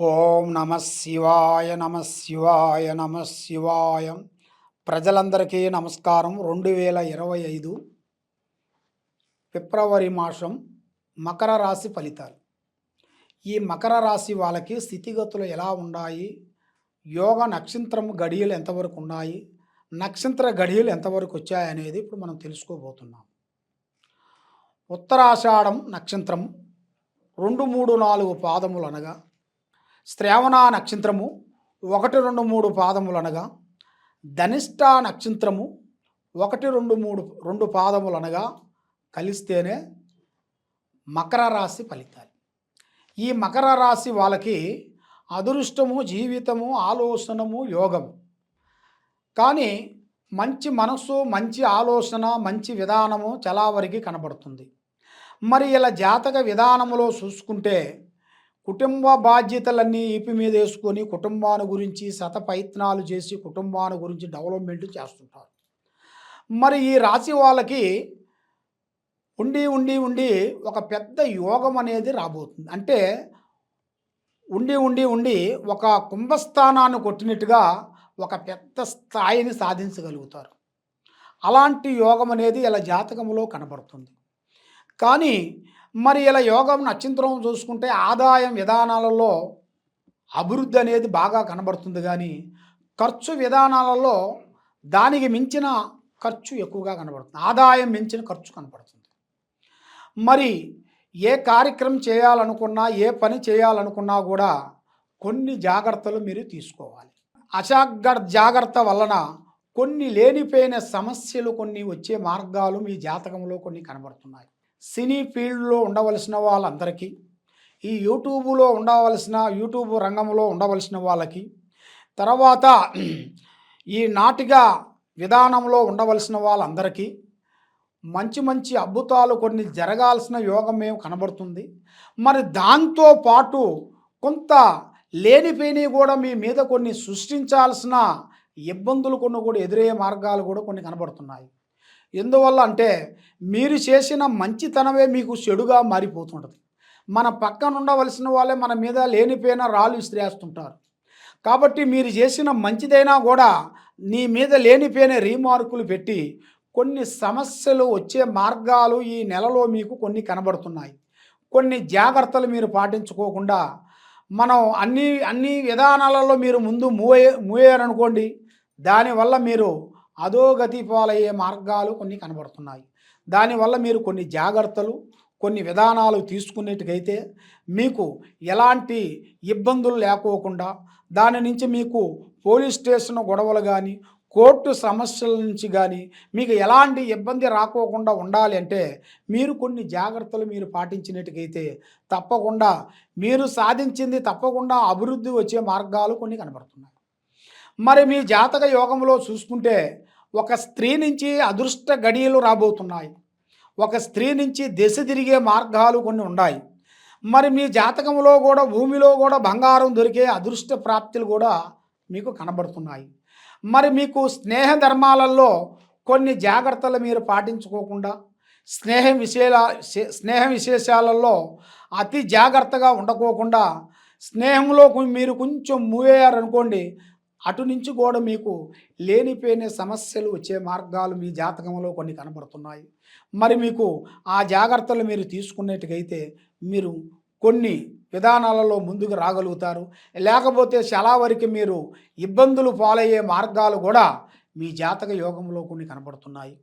ఓం నమ శివాయ నమ శివాయ నమ శివాయ. ప్రజలందరికీ నమస్కారం. రెండు వేల ఇరవై ఐదు ఫిబ్రవరి మాసం మకర రాశి ఫలితాలు. ఈ మకర రాశి వాళ్ళకి స్థితిగతులు ఎలా ఉన్నాయి? యోగ నక్షత్రం గడియలు ఎంతవరకు ఉన్నాయి? నక్షత్ర గడియలు ఎంతవరకు వచ్చాయనేది ఇప్పుడు మనం తెలుసుకోబోతున్నాం. ఉత్తరాషాఢం నక్షత్రం రెండు మూడు నాలుగు పాదములు అనగా శ్రావణ నక్షత్రము ఒకటి రెండు మూడు పాదములు అనగా ధనిష్ట నక్షత్రము ఒకటి రెండు మూడు రెండు పాదములు అనగా కలిస్తేనే మకర రాశి ఫలితాలు. ఈ మకర రాశి వాళ్ళకి అదృష్టము జీవితము ఆలోచనము యోగము. కానీ మంచి మనస్సు మంచి ఆలోచన మంచి విధానము చాలా వరకు కనబడుతుంది. మరి ఇలా జాతక విధానములో చూసుకుంటే కుటుంబ బాధ్యతలన్నీ ఏపీ మీద వేసుకొని కుటుంబాన్ని గురించి శత ప్రయత్నాలు చేసి కుటుంబాన్ని గురించి డెవలప్మెంట్ చేస్తుంటారు. మరి ఈ రాశి వాళ్ళకి ఉండి ఉండి ఉండి ఒక పెద్ద యోగం అనేది రాబోతుంది. అంటే ఉండి ఉండి ఉండి ఒక కుంభస్థానాన్ని కొట్టినట్టుగా ఒక పెద్ద స్థాయిని సాధించగలుగుతారు. అలాంటి యోగం అనేది ఇలా జాతకంలో కనబడుతుంది. కానీ మరి ఇలా యోగం నక్షత్రం చూసుకుంటే ఆదాయం విధానాలలో అభివృద్ధి అనేది బాగా కనబడుతుంది కానీ ఖర్చు విధానాలలో దానికి మించిన ఖర్చు ఎక్కువగా కనబడుతుంది. ఆదాయం మించిన ఖర్చు కనబడుతుంది. మరి ఏ కార్యక్రమం చేయాలనుకున్నా ఏ పని చేయాలనుకున్నా కూడా కొన్ని జాగ్రత్తలు మీరు తీసుకోవాలి. అజాగ్ర జాగ్రత్త వలన కొన్ని లేనిపోయిన సమస్యలు కొన్ని వచ్చే మార్గాలు మీ జాతకంలో కొన్ని కనబడుతున్నాయి. సినీ ఫీల్డ్లో ఉండవలసిన వాళ్ళందరికీ ఈ యూట్యూబ్లో ఉండవలసిన యూట్యూబ్ రంగంలో ఉండవలసిన వాళ్ళకి తర్వాత ఈ నాటిక విధానంలో ఉండవలసిన వాళ్ళందరికీ మంచి మంచి అద్భుతాలు కొన్ని జరగాల్సిన యోగం మేము కనబడుతుంది. మరి దాంతో పాటు కొంత లేనిపోయినవి కూడా మీ మీద కొన్ని సృష్టించాల్సిన ఇబ్బందులు కొన్ని కూడా ఎదురయ్యే మార్గాలు కూడా కొన్ని కనబడుతున్నాయి. ఎందువల్ల అంటే మీరు చేసిన మంచితనమే మీకు చెడుగా మారిపోతుంటుంది. మన పక్కన ఉండవలసిన వాళ్ళే మన మీద లేనిపోయిన రాళ్ళు విసిరేస్తుంటారు. కాబట్టి మీరు చేసిన మంచిదైనా కూడా నీ మీద లేనిపోయిన రీమార్కులు పెట్టి కొన్ని సమస్యలు వచ్చే మార్గాలు ఈ నెలలో మీకు కొన్ని కనబడుతున్నాయి. కొన్ని జాగ్రత్తలు మీరు పాటించుకోకుండా మనం అన్ని అన్ని విధానాలలో మీరు ముందు మూవ్ మూయారనుకోండి దానివల్ల మీరు అధోగతి పాలయ్యే మార్గాలు కొన్ని కనబడుతున్నాయి. దానివల్ల మీరు కొన్ని జాగ్రత్తలు కొన్ని విధానాలు తీసుకునేట్టుకైతే మీకు ఎలాంటి ఇబ్బందులు లేకోకుండా దాని నుంచి మీకు పోలీస్ స్టేషన్ గొడవలు కానీ కోర్టు సమస్యల నుంచి కానీ మీకు ఎలాంటి ఇబ్బంది రాకోకుండా ఉండాలి అంటే మీరు కొన్ని జాగ్రత్తలు మీరు పాటించినట్టుకైతే తప్పకుండా మీరు సాధించింది తప్పకుండా అభివృద్ధి వచ్చే మార్గాలు కొన్ని కనబడుతున్నాయి. మరి మీ జాతక యోగంలో చూసుకుంటే ఒక స్త్రీ నుంచి అదృష్ట గడియలు రాబోతున్నాయి. ఒక స్త్రీ నుంచి దిశ తిరిగే మార్గాలు కొన్ని ఉన్నాయి. మరి మీ జాతకంలో కూడా భూమిలో కూడా బంగారం దొరికే అదృష్ట ప్రాప్తులు కూడా మీకు కనబడుతున్నాయి. మరి మీకు స్నేహ ధర్మాలలో కొన్ని జాగ్రత్తలు మీరు పాటించుకోకుండా స్నేహ విశేష స్నేహ విశేషాలలో అతి జాగ్రత్తగా ఉండకోకుండా స్నేహంలో మీరు కొంచెం మూవ్ అయ్యారనుకోండి అటు నుంచి కూడా మీకు లేనిపోయిన సమస్యలు వచ్చే మార్గాలు మీ జాతకంలో కొన్ని కనబడుతున్నాయి. మరి మీకు ఆ జాగ్రత్తలు మీరు తీసుకునేట్టుకైతే మీరు కొన్ని విధానాలలో ముందుకు రాగలుగుతారు. లేకపోతే చాలా వరకు మీరు ఇబ్బందులు పాలయ్యే మార్గాలు కూడా మీ జాతక యోగంలో కొన్ని కనబడుతున్నాయి.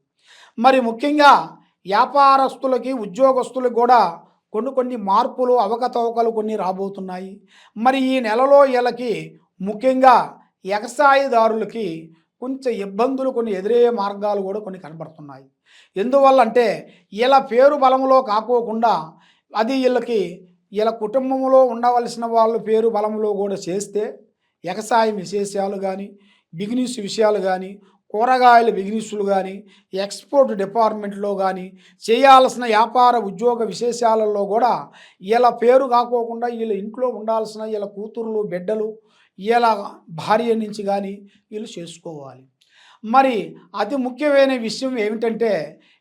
మరి ముఖ్యంగా వ్యాపారస్తులకి ఉద్యోగస్తులకు కూడా కొన్ని కొన్ని మార్పులు అవకతవకలు కొన్ని రాబోతున్నాయి. మరి ఈ నెలలో వీళ్ళకి ముఖ్యంగా ఎగసాయదారులకి కొంచెం ఇబ్బందులు కొన్ని ఎదురయ్యే మార్గాలు కూడా కొన్ని కనబడుతున్నాయి. ఎందువల్ల అంటే ఇలా పేరు బలంలో కాకోకుండా అది వీళ్ళకి ఇలా కుటుంబంలో ఉండవలసిన వాళ్ళ పేరు బలంలో కూడా చేస్తే ఎగసాయ విశేషాలు కానీ బిజినెస్ విషయాలు కానీ కూరగాయల బిజినెస్లు కానీ ఎక్స్పోర్ట్ డిపార్ట్మెంట్లో కానీ చేయాల్సిన వ్యాపార ఉద్యోగ విశేషాలలో కూడా వీళ్ళ పేరు కాకోకుండా వీళ్ళ ఇంట్లో ఉండాల్సిన వీళ్ళ కూతుర్లు బిడ్డలు వీళ్ళ భార్య నుంచి కానీ వీళ్ళు చేసుకోవాలి. మరి అతి ముఖ్యమైన విషయం ఏమిటంటే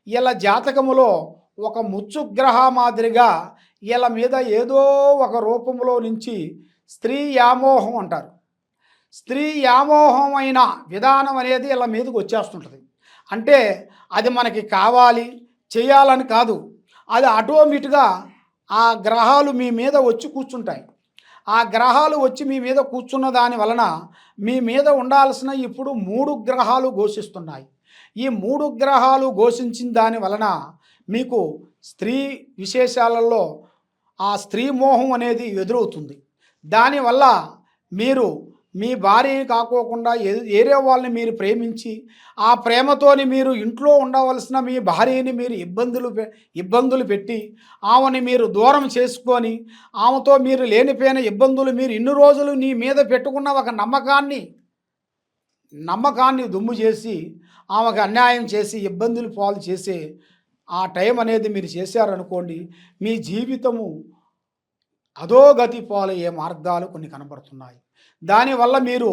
వీళ్ళ జాతకములో ఒక ముచ్చుగ్రహ మాదిరిగా వీళ్ళ మీద ఏదో ఒక రూపంలో నుంచి స్త్రీ వ్యామోహం అంటారు. స్త్రీ వ్యామోహమైన విధానం అనేది ఇలా మీదకి వచ్చేస్తుంటుంది. అంటే అది మనకి కావాలి చేయాలని కాదు. అది ఆటోమేటిక్గా ఆ గ్రహాలు మీ మీద వచ్చి కూర్చుంటాయి. ఆ గ్రహాలు వచ్చి మీ మీద కూర్చున్న దాని వలన మీ మీద ఉండాల్సిన ఇప్పుడు మూడు గ్రహాలు ఘోషిస్తున్నాయి. ఈ మూడు గ్రహాలు ఘోషించిన దాని వలన మీకు స్త్రీ విశేషాలలో ఆ స్త్రీ మోహం అనేది ఎదురవుతుంది. దానివల్ల మీరు మీ భార్య కాకోకుండా ఏ- వాళ్ళని మీరు ప్రేమించి ఆ ప్రేమతోని మీరు ఇంట్లో ఉండవలసిన మీ భార్యని మీరు ఇబ్బందులు పె- ఇబ్బందులు పెట్టి ఆమెని మీరు దూరం చేసుకొని ఆమెతో మీరు లేనిపోయిన ఇబ్బందులు మీరు ఇన్ని రోజులు నీ మీద పెట్టుకున్న ఒక నమ్మకాన్ని నమ్మకాన్ని దుమ్ము చేసి ఆమెకు అన్యాయం చేసి ఇబ్బందులు పాలు చేసే ఆ టైం అనేది మీరు చేశారనుకోండి మీ జీవితము అధోగతి పాలయ్యే మార్గాలు కొన్ని కనబడుతున్నాయి. దానివల్ల మీరు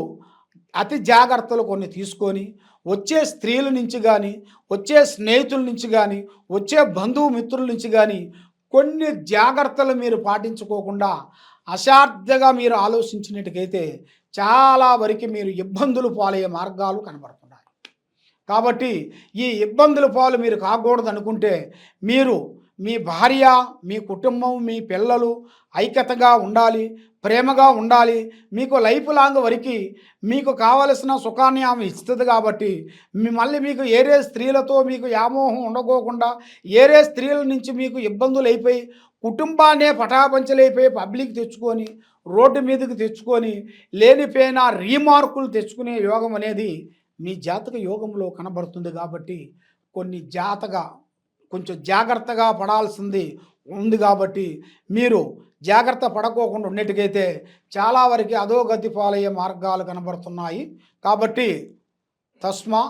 అతి జాగ్రత్తలు కొన్ని తీసుకొని వచ్చే స్త్రీల నుంచి కానీ వచ్చే స్నేహితుల నుంచి కానీ వచ్చే బంధువు మిత్రుల నుంచి కానీ కొన్ని జాగ్రత్తలు మీరు పాటించుకోకుండా అశార్థగా మీరు ఆలోచించినట్టుకైతే చాలా వరకు మీరు ఇబ్బందులు పాలయ్యే మార్గాలు కనబడుతున్నాయి. కాబట్టి ఈ ఇబ్బందుల పాలు మీరు కాకూడదు అనుకుంటే మీరు మీ భార్య మీ కుటుంబం మీ పిల్లలు ఐక్యతగా ఉండాలి. ప్రేమగా ఉండాలి. మీకు లైఫ్ లాంగ్ వరకు మీకు కావలసిన సుఖాన్ని ఆమె ఇస్తుంది కాబట్టి మిమ్మల్ని మీకు ఏరే స్త్రీలతో మీకు వ్యామోహం ఉండకోకుండా ఏరే స్త్రీల నుంచి మీకు ఇబ్బందులు అయిపోయి కుటుంబాన్నే పటాపంచలైపోయి పబ్లిక్ తెచ్చుకొని రోడ్డు మీదకి తెచ్చుకొని లేనిపోయిన రీమార్కులు తెచ్చుకునే యోగం అనేది మీ జాతక యోగంలో కనబడుతుంది కాబట్టి కొన్ని జాతక కొంచెం జాగ్రత్తగా పడాల్సింది ఉంది కాబట్టి మీరు జాగ్రత్త పడకోకుండా ఉన్నట్టుకైతే చాలా వరకు అధోగతి పాలయ్యే మార్గాలు కనబడుతున్నాయి. కాబట్టి తస్మా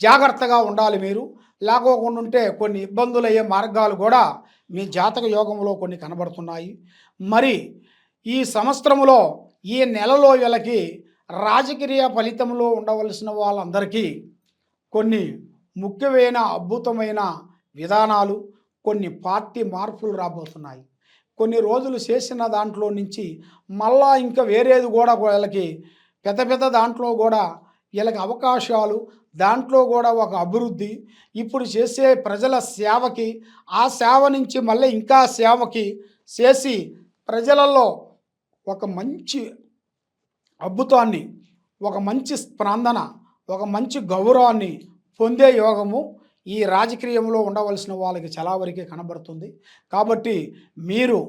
జాగ్రత్తగా ఉండాలి మీరు. లేకోకుండా ఉంటే కొన్ని ఇబ్బందులు అయ్యే మార్గాలు కూడా మీ జాతక యోగంలో కొన్ని కనబడుతున్నాయి. మరి ఈ సంవత్సరంలో ఈ నెలలో వీళ్ళకి రాజకీయ ఫలితంలో ఉండవలసిన వాళ్ళందరికీ కొన్ని ముఖ్యమైన అద్భుతమైన విధానాలు కొన్ని పార్టీ మార్పులు రాబోతున్నాయి. కొన్ని రోజులు చేసిన దాంట్లో నుంచి మళ్ళా ఇంకా వేరేది కూడా వీళ్ళకి పెద్ద పెద్ద దాంట్లో కూడా వీళ్ళకి అవకాశాలు దాంట్లో కూడా ఒక అభివృద్ధి. ఇప్పుడు చేసే ప్రజల సేవకి ఆ సేవ నుంచి మళ్ళీ ఇంకా సేవకి చేసి ప్రజలలో ఒక మంచి అద్భుతాన్ని ఒక మంచి స్పందన ఒక మంచి గౌరవాన్ని పొందే యోగము ఈ రాజకీయంలో ఉండవలసిన వాళ్ళకి చాలా వరకే కనబడుతుంది. కాబట్టి మీరు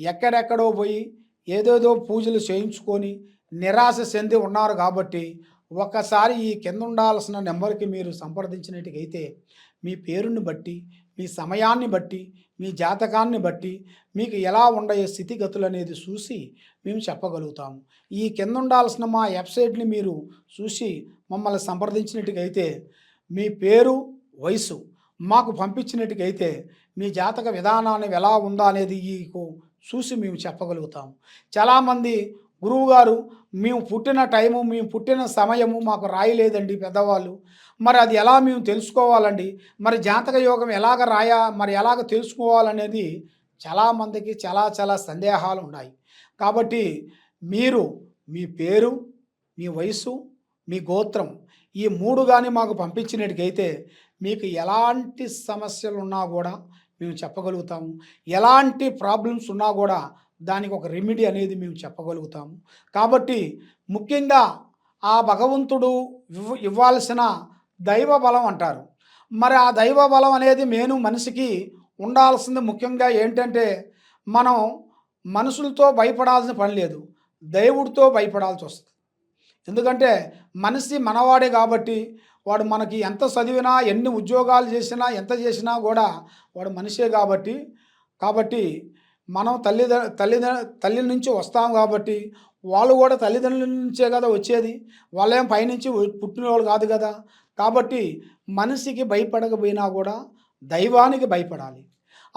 ఎక్కడెక్కడో పోయి ఏదేదో పూజలు చేయించుకొని నిరాశ చెంది ఉన్నారు కాబట్టి ఒకసారి ఈ కింద ఉండాల్సిన నెంబర్కి మీరు సంప్రదించినట్టుకైతే మీ పేరుని బట్టి మీ సమయాన్ని బట్టి మీ జాతకాన్ని బట్టి మీకు ఎలా ఉండే స్థితిగతులు అనేది చూసి మేము చెప్పగలుగుతాము. ఈ కింద ఉండాల్సిన మా వెబ్సైట్ని మీరు చూసి మమ్మల్ని సంప్రదించినట్టుకైతే మీ పేరు వయసు మాకు పంపించినట్టుకైతే మీ జాతక విధానాన్ని ఎలా ఉందా అనేది మీకు చూసి మేము చెప్పగలుగుతాము. చాలామంది గురువుగారు మేము పుట్టిన టైము మేము పుట్టిన సమయము మాకు రాయలేదండి పెద్దవాళ్ళు. మరి అది ఎలా మేము తెలుసుకోవాలండి? మరి జాతక యోగం ఎలాగ రాయా మరి ఎలాగ తెలుసుకోవాలనేది చాలామందికి చాలా చాలా సందేహాలు ఉన్నాయి. కాబట్టి మీరు మీ పేరు మీ వయసు మీ గోత్రం ఈ మూడు కానీ మాకు పంపించినట్టుకైతే మీకు ఎలాంటి సమస్యలు ఉన్నా కూడా మేము చెప్పగలుగుతాము. ఎలాంటి ప్రాబ్లమ్స్ ఉన్నా కూడా దానికి ఒక రెమెడీ అనేది మేము చెప్పగలుగుతాము. కాబట్టి ముఖ్యంగా ఆ భగవంతుడు ఇవ్వాల్సిన దైవ బలం అంటారు. మరి ఆ దైవ బలం అనేది నేను మనిషికి ఉండాల్సింది ముఖ్యంగా ఏంటంటే మనం మనుషులతో భయపడాల్సిన పని లేదు. దేవుడితో భయపడాల్సి వస్తుంది. ఎందుకంటే మనిషి మనవాడే కాబట్టి వాడు మనకి ఎంత చదివినా ఎన్ని ఉద్యోగాలు చేసినా ఎంత చేసినా కూడా వాడు మనిషే కాబట్టి కాబట్టి మనం తల్లిద తల్లిద తల్లి నుంచి వస్తాం కాబట్టి వాళ్ళు కూడా తల్లిదండ్రుల నుంచే కదా వచ్చేది. వాళ్ళేం పైనుంచి పుట్టిన వాళ్ళు కాదు కదా. కాబట్టి మనిషికి భయపడకపోయినా కూడా దైవానికి భయపడాలి.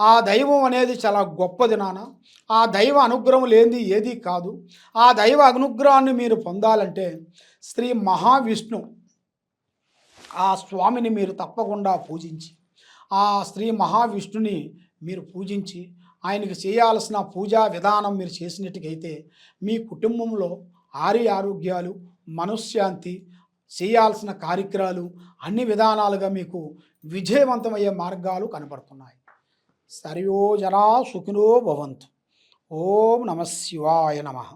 ఆ దైవం అనేది చాలా గొప్పది నాన్న. ఆ దైవ అనుగ్రహం లేనిది ఏది కాదు. ఆ దైవ అనుగ్రహాన్ని మీరు పొందాలంటే శ్రీ మహావిష్ణు ఆ స్వామిని మీరు తప్పకుండా పూజించి ఆ శ్రీ మహావిష్ణుని మీరు పూజించి ఆయనకి చేయాల్సిన పూజా విధానం మీరు చేసినట్టుకైతే మీ కుటుంబంలో ఆరి ఆరోగ్యాలు మనశ్శాంతి చేయాల్సిన కార్యక్రమాలు అన్ని విధానాలుగా మీకు విజయవంతమయ్యే మార్గాలు కనబడుతున్నాయి. సరియో జనా సుఖినో భవంతు. ఓం నమ శివాయ నమః.